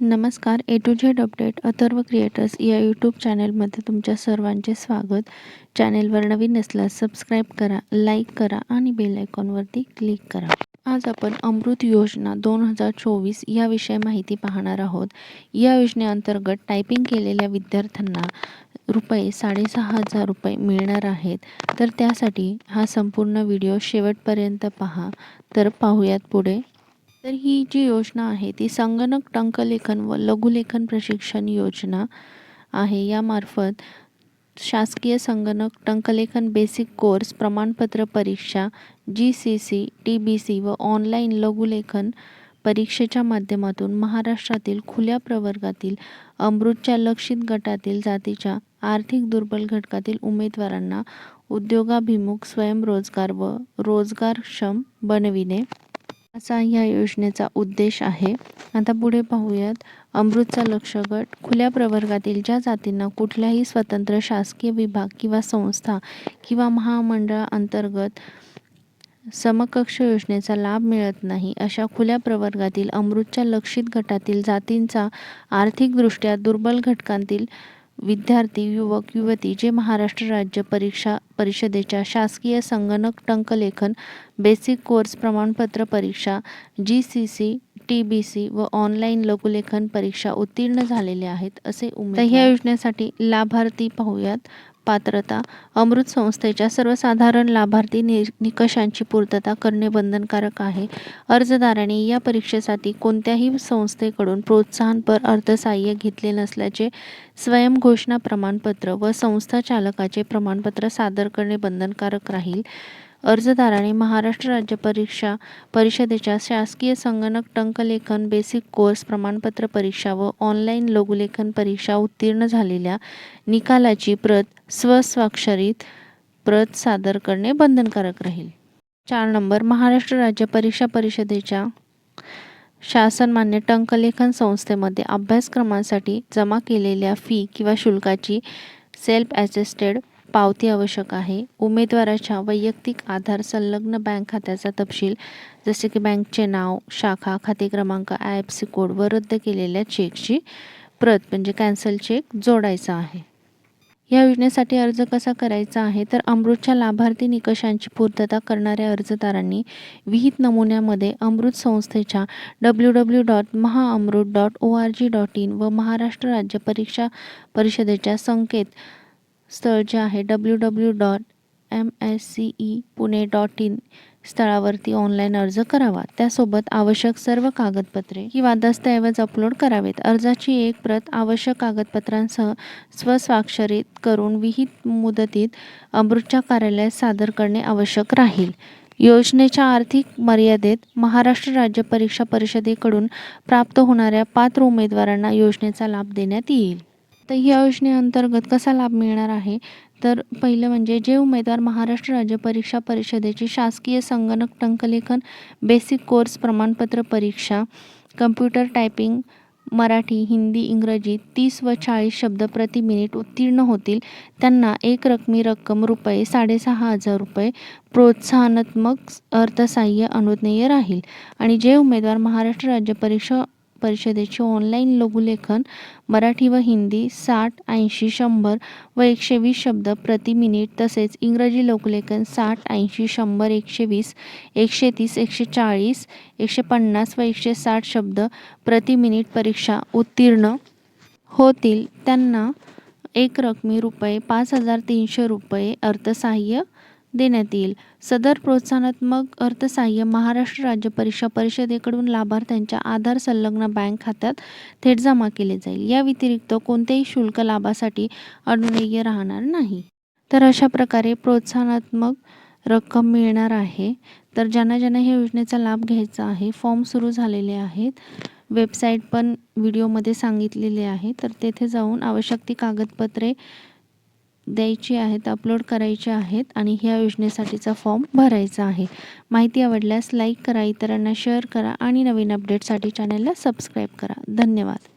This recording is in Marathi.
नमस्कार A to Z update Atharva creators या यूट्यूब चॅनलमध्ये तुमच्या सर्वांचे स्वागत. चॅनेलवर नवीन असल्यास सबस्क्राईब करा लाईक करा आणि बेल आयकॉनवरती क्लिक करा. आज आपण अमृत योजना दोन हजार चोवीस याविषयी माहिती पाहणार आहोत. या योजनेअंतर्गत टायपिंग केलेल्या विद्यार्थ्यांना रुपये साडेसहा हजार रुपये मिळणार आहेत. तर त्यासाठी हा संपूर्ण व्हिडिओ शेवटपर्यंत पहा. तर पाहूयात पुढे. तर ही जी योजना आहे ती संगणक टंकलेखन व लघुलेखन प्रशिक्षण योजना आहे. यामार्फत शासकीय संगणक टंकलेखन बेसिक कोर्स प्रमाणपत्र परीक्षा G C C T B C व ऑनलाईन लघुलेखन परीक्षेच्या माध्यमातून महाराष्ट्रातील खुल्या प्रवर्गातील अमृतच्या लक्षित गटातील जातीच्या आर्थिक दुर्बल घटकातील उमेदवारांना उद्योगाभिमुख स्वयंरोजगार व रोजगारक्षम बनविणे. असा या योजनेचा उद्देश आहे. आता पुढे पाहूयात. अमृतचा लक्ष गट खुल्या प्रवर्गातील ज्या जातींना कुठल्याही स्वतंत्र शासकीय विभाग किंवा संस्था किंवा महामंडळाअंतर्गत समकक्ष योजनेचा लाभ मिळत नाही अशा खुल्या प्रवर्गातील अमृतच्या लक्षित गटातील जातींचा आर्थिकदृष्ट्या दुर्बल घटकांतील विद्यार्थी युवक युवती जे महाराष्ट्र राज्य परीक्षा परिषदेच्या शासकीय संगणक टंकलेखन बेसिक कोर्स प्रमाणपत्र परीक्षा G C C T B C व ऑनलाईन लघुलेखन परीक्षा उत्तीर्ण झालेले आहेत असे उमेद ह्या योजनेसाठी लाभार्थी पाहूयात. पात्रता. अमृत संस्थेच्या सर्वसाधारण लाभार्थी नि निकषांची पूर्तता करणे बंधनकारक आहे. अर्जदाराने या परीक्षेसाठी कोणत्याही संस्थेकडून प्रोत्साहनपर अर्थसहाय्य घेतले नसल्याचे स्वयंघोषणा प्रमाणपत्र व संस्था चालकाचे प्रमाणपत्र सादर करणे बंधनकारक राहील. अर्जदाराने महाराष्ट्र राज्य परीक्षा परिषदेच्या शासकीय संगणक टंकलेखन बेसिक कोर्स प्रमाणपत्र परीक्षा व ऑनलाईन लघुलेखन परीक्षा उत्तीर्ण झालेल्या निकालाची प्रत स्वस्वाक्षरित प्रत सादर करणे बंधनकारक राहील. चार नंबर महाराष्ट्र राज्य परीक्षा परिषदेच्या शासनमान्य टंकलेखन संस्थेमध्ये अभ्यासक्रमांसाठी जमा केलेल्या फी किंवा शुल्काची सेल्फ ॲसेस्टेड पावती आवश्यक आहे. उमेदवाराच्या वैयक्तिक आधार संलग्न बँक खात्याचा तपशील जसे की बँकचे नाव शाखा खाते क्रमांक आय एफ सी कोड व रद्द केलेल्या चेकची प्रत म्हणजे कॅन्सल चेक जोडायचा आहे. या योजनेसाठी अर्ज कसा करायचा आहे? तर अमृतच्या लाभार्थी निकषांची पूर्तता करणाऱ्या अर्जदारांनी विहित नमुन्यामध्ये अमृत संस्थेच्या W W dot Mahaamrut dot O R G dot in व महाराष्ट्र राज्य परीक्षा परिषदेच्या संकेत स्थळ जे आहे W W dot M S C E Pune dot in स्थळावरती online अर्ज करावा. त्यासोबत आवश्यक सर्व कागदपत्रे किंवा दस्तऐवज अपलोड करावेत. अर्जाची एक प्रत आवश्यक कागदपत्रांसह स्वस्वाक्षरित करून विहित मुदतीत अमृतच्या कार्यालयात सादर करणे आवश्यक राहील. योजनेच्या आर्थिक मर्यादेत महाराष्ट्र राज्य परीक्षा परिषदेकडून प्राप्त होणाऱ्या पात्र उमेदवारांना योजनेचा लाभ देण्यात येईल. तर या योजनेअंतर्गत कसा लाभ मिळणार आहे? तर पहिलं म्हणजे जे उमेदवार महाराष्ट्र राज्य परीक्षा परिषदेची शासकीय संगणक टंकलेखन बेसिक कोर्स प्रमाणपत्र परीक्षा कम्प्युटर टायपिंग मराठी हिंदी इंग्रजी तीस व चाळीस शब्द प्रति मिनिट उत्तीर्ण होतील. त्यांना एक रकमी रक्कम रुपये साडेसहा हजार रुपये प्रोत्साहनात्मक अर्थसाह्य अनुज्ञेय राहील. आणि जे उमेदवार महाराष्ट्र राज्य परीक्षा परिषदेचे ऑनलाईन लघुलेखन मराठी व हिंदी साठ ऐंशी शंभर व एकशे वीस शब्द प्रति मिनिट तसेच इंग्रजी लघुलेखन साठ ऐंशी शंभर एकशे वीस एकशे तीस एकशे चाळीस एकशे पन्नास व एकशे साठ शब्द प्रति मिनिट परीक्षा उत्तीर्ण होतील. त्यांना एक रकमी रुपये पाच हजार तीनशे रुपये अर्थसहाय्य देण्यात येईल. सदर प्रोत्साहनात्मक अर्थसहाय्य महाराष्ट्र राज्य परीक्षा परिषदेकडून लाभार्थ्यांच्या आधार संलग्न बँक खात्यात थेट जमा केले जाईल. या व्यतिरिक्त कोणतेही शुल्क लाभासाठी अनुनेय राहणार नाही. तर अशा प्रकारे प्रोत्साहनात्मक रक्कम मिळणार आहे. तर ज्यांना ज्यांना ह्या योजनेचा लाभ घ्यायचा आहे फॉर्म सुरू झालेले आहेत. वेबसाईट पण व्हिडिओमध्ये सांगितलेले आहे. तर तेथे जाऊन आवश्यक ती कागदपत्रे द्यायची आहेत अपलोड करायचे आहेत आणि ह्या योजनेसाठीचा फॉर्म भरायचा आहे. माहिती आवडल्यास लाईक करा इतरांना शेअर करा आणि नवीन अपडेटसाठी चॅनलला सबस्क्राईब करा. धन्यवाद.